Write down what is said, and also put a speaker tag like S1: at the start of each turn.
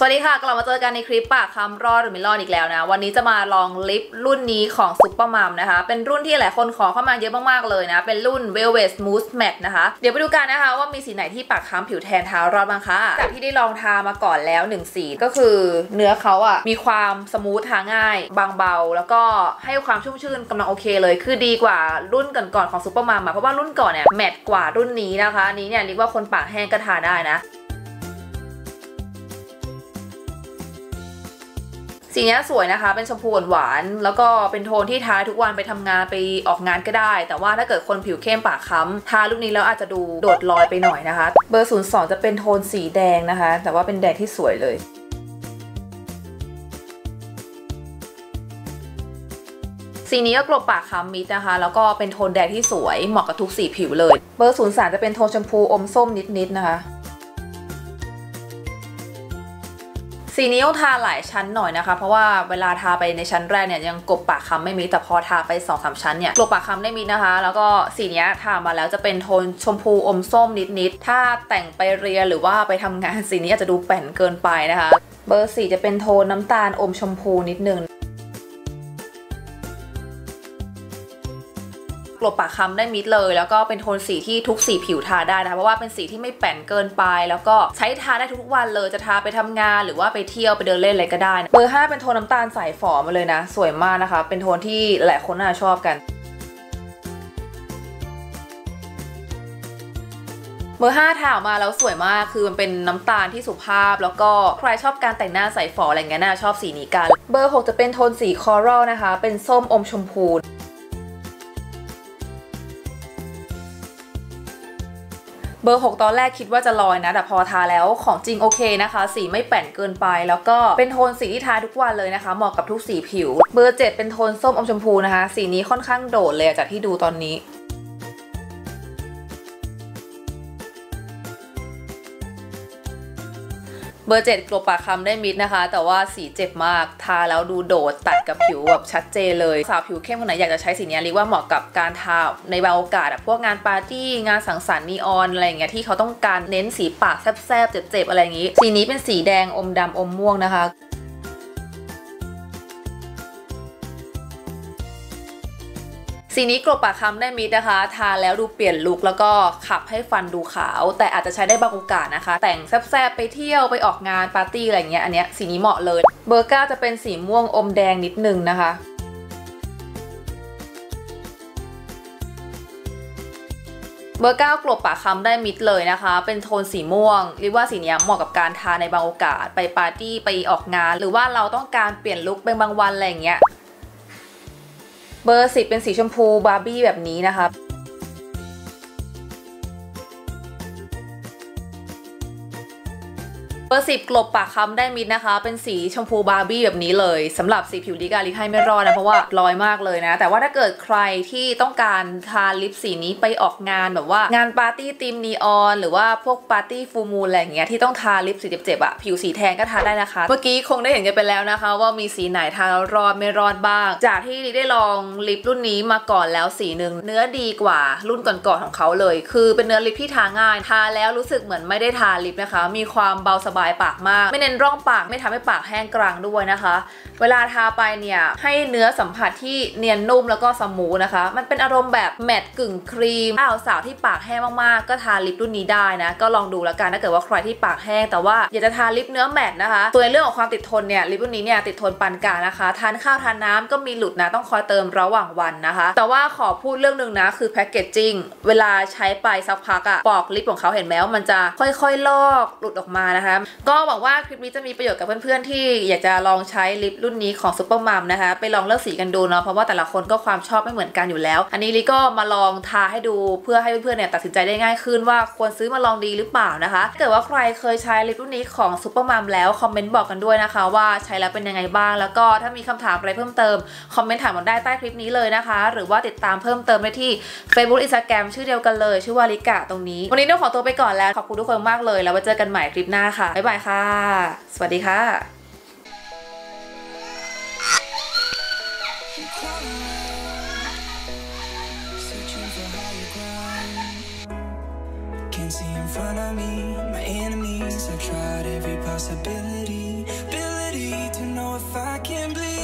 S1: สวัสดีค่ะ กลับมาเจอกันในคลิปปากคำรอดหรือไม่รอดอีกแล้วนะ วันนี้จะมาลองลิปรุ่นนี้ของซุปเปอร์มัมนะคะ เป็นรุ่นที่หลายคนขอเข้ามาเยอะมากๆเลยนะ เป็นรุ่น Velvet Smooth Matte นะคะ เดี๋ยวไปดูกันนะคะว่ามีสีไหนที่ปากค้ำผิวแทนเท้ารอดบ้างคะจากที่ได้ลองทามาก่อนแล้ว1สีก็คือเนื้อเขาอะมีความสมูททาง่าย บางเบา แล้วก็ให้ความชุ่มชื่นกำลังโอเคเลย คือดีกว่ารุ่นก่อนๆของซุปเปอร์มัมเพราะว่ารุ่นก่อนเนี่ยแมตต์กว่ารุ่นนี้นะคะอันนี้เนี่ยเรียกว่าคนปากแห้งก็ทาได้นะ สีนี้สวยนะคะ เป็นชมพูหวานๆแล้วก็เป็นโทนที่ทาทุกวันไปทำงานไปออกงานก็ได้ แต่ว่าถ้าเกิดคนผิวเข้มปากค้ำทาลูกนี้แล้วอาจจะดูโดดลอยไปหน่อยนะคะ เบอร์ 02 จะเป็นโทนสีแดงนะคะ แต่ว่าเป็นแดงที่สวยเลยสีนี้ก็กลบปากค้ำมิดนะคะ แล้วก็เป็นโทนแดงที่สวยเหมาะกับทุกสีผิวเลย เบอร์ 03 จะเป็นโทนชมพูอมส้มนิดๆนะคะ สีนี้ต้องทาหลายชั้นหน่อยนะคะ เพราะว่าเวลาทาไปในชั้นแรกเนี่ยยังกบปากคำไม่มิดแต่พอทาไป2อสชั้นเนี่ยกลบปากคำได้มิดนะคะ แล้วก็สีนี้ทามาแล้วจะเป็นโทนชมพูอมส้มนิดๆถ้าแต่งไปเรียนหรือว่าไปทำงานสีนี้อาจจะดูแป่นเกินไปนะคะ เบอร์สี่จะเป็นโทนน้ำตาลอมชมพูนิดนึง กลบปากคำได้มิดเลย แล้วก็เป็นโทนสีที่ทุกสีผิวทาได้นะคะเพราะว่าเป็นสีที่ไม่แป่นเกินไป แล้วก็ใช้ทาได้ทุกวันเลยจะทาไปทำงานหรือว่าไปเที่ยวไปเดินเล่นอะไรก็ได้เบอร์5เป็นโทนน้ำตาลใสฝอมาเลยนะ สวยมากนะคะ เป็นโทนที่หลายคนน่าชอบกันเบอร์5ทาออกมาแล้วสวยมากคือมันเป็นน้ำตาลที่สุภาพ แล้วก็ใครชอบการแต่งหน้าใส่ฝออะไรเงี้ยน่าชอบสีนี้กัน เบอร์ 6 จะเป็นโทนสีคอรัลนะคะ เป็นส้มอมชมพู เบอร์ 6 ตอนแรกคิดว่าจะลอยนะ แต่พอทาแล้วของจริงโอเคนะคะ สีไม่แป่นเกินไป แล้วก็เป็นโทนสีที่ทาทุกวันเลยนะคะ เหมาะกับทุกสีผิว เบอร์ 7 เป็นโทนส้มอมชมพูนะคะ สีนี้ค่อนข้างโดดเลยจากที่ดูตอนนี้ เบอร์เจ็ดกลบปากคำได้มิดนะคะ แต่ว่าสีเจ็บมาก ทาแล้วดูโดดตัดกับผิวแบบชัดเจนเลยสาวผิวเข้มคนไหนอยากจะใช้สีนี้เรียกว่าเหมาะกับการทาในบางโอกาสอะพวกงานปาร์ตี้งานสังสรรค์นีออนอะไรอย่างเงี้ยที่เขาต้องการเน้นสีปากแซบๆเจ็บๆอะไรอย่างงี้ สีนี้เป็นสีแดงอมดำอมม่วงนะคะ สีนี้กลบปากคำได้มิดนะคะ ทาแล้วดูเปลี่ยนลุคแล้วก็ขับให้ฟันดูขาว แต่อาจจะใช้ได้บางโอกาสนะคะ แต่งแซบๆไปเที่ยวไปออกงานปาร์ตี้อะไรเงี้ยอันเนี้ยสีนี้เหมาะเลย เบอร์เก้าจะเป็นสีม่วงอมแดงนิดนึงนะคะเบอร์เก้ากลบปากคำได้มิดเลยนะคะ เป็นโทนสีม่วงเรียกว่าสีนี้เหมาะกับการทาในบางโอกาส ไปปาร์ตี้ไปออกงาน หรือว่าเราต้องการเปลี่ยนลุคเป็นบางวันอะไรอย่างเงี้ย เบอร์สิบเป็นสีชมพูบาร์บี้แบบนี้นะคะ เบอร์สิบกลบปากคำได้มิดนะคะ เป็นสีชมพูบาร์บี้แบบนี้เลยสำหรับสีผิวดีกาลิให้ไม่รอดนะ เพราะว่าลอยมากเลยนะ แต่ว่าถ้าเกิดใครที่ต้องการทาลิปสีนี้ไปออกงานแบบว่า งานปาร์ตี้ธีมนีออน หรือว่าพวกปาร์ตี้ฟูมูลอะไรอย่างเงี้ยที่ต้องทาลิปสีเจ็บๆอะผิวสีแทนก็ทาได้นะคะ เมื่อกี้คงได้เห็นกันไปแล้วนะคะ ว่ามีสีไหนทาแล้วรอดไม่รอดบ้าง จากที่ได้ลองลิปรุ่นนี้มาก่อนแล้วสีหนึ่งเนื้อดีกว่ารุ่นก่อนๆของเขาเลย คือเป็นเนื้อลิปที่ทาง่ายทาแล้วรู้สึกเหมือนไม่ได้ทาลิปนะคะ มีความเบาสบายปากมาก ไม่เน้นร่องปากไม่ทำให้ปากแห้งกรางด้วยนะคะ เวลาทาไปเนี่ยให้เนื้อสัมผัสที่เนียนนุ่มแล้วก็สมูทนะคะ มันเป็นอารมณ์แบบแมตต์กึ่งครีมถ้าสาวที่ปากแห้งมากๆ ก็ทาลิปรุ่นนี้ได้นะ ก็ลองดูแล้วกันถ้าเกิดว่าใครที่ปากแห้งแต่ว่าอยากจะทาลิปเนื้อแมตต์นะคะส่วนในเรื่องของความติดทนเนี่ยลิปรุ่นนี้เนี่ยติดทนปานกลางนะคะทานข้าวทานน้ำก็มีหลุดนะต้องคอยเติมระหว่างวันนะคะ แต่ว่าขอพูดเรื่องหนึ่งนะคือแพคเกจจิ้งเวลาใช้ไปสักพักอะปอกลิปของเขาเห็นไหมว่ามันจะค่อยๆลอกหลุดออกมานะคะก็หวังว่าคลิปนี้จะมีประโยชน์กับเพื่อนๆ ที่อยากจะลองใช้ลิปรุ่นนี้ของซุปเปอร์มัมนะคะ ไปลองเลือกสีกันดูเนาะเพราะว่าแต่ละคนก็ความชอบไม่เหมือนกันอยู่แล้ว อันนี้ลิก็มาลองทาให้ดูเพื่อให้เพื่อนๆเนี่ยตัดสินใจได้ง่ายขึ้นว่าควรซื้อมาลองดีหรือเปล่านะคะถ้าเกิดว่าใครเคยใช้ลิปรุ่นนี้ของซุปเปอร์มัมแล้วคอมเมนต์บอกกันด้วยนะคะว่าใช้แล้วเป็นยังไงบ้าง แล้วก็ถ้ามีคำถามอะไรเพิ่มเติมคอมเมนต์ถามมาได้ใต้คลิปนี้เลยนะคะ หรือว่าติดตามเพิ่มเติมได้ที่ Facebook Instagram ชื่อเดียวกันเลย ชื่อวาริกะตรงนี้ วันนี้ต้องขอตัวไปก่อนแล้วขอบคุณทุกคนมากเลย แล้วไว้เจอกันใหม่คลิปหน้าค่ะบ๊ายบายค่ะ สวัสดีค่ะ
S2: possibility, ability to know if I can believe.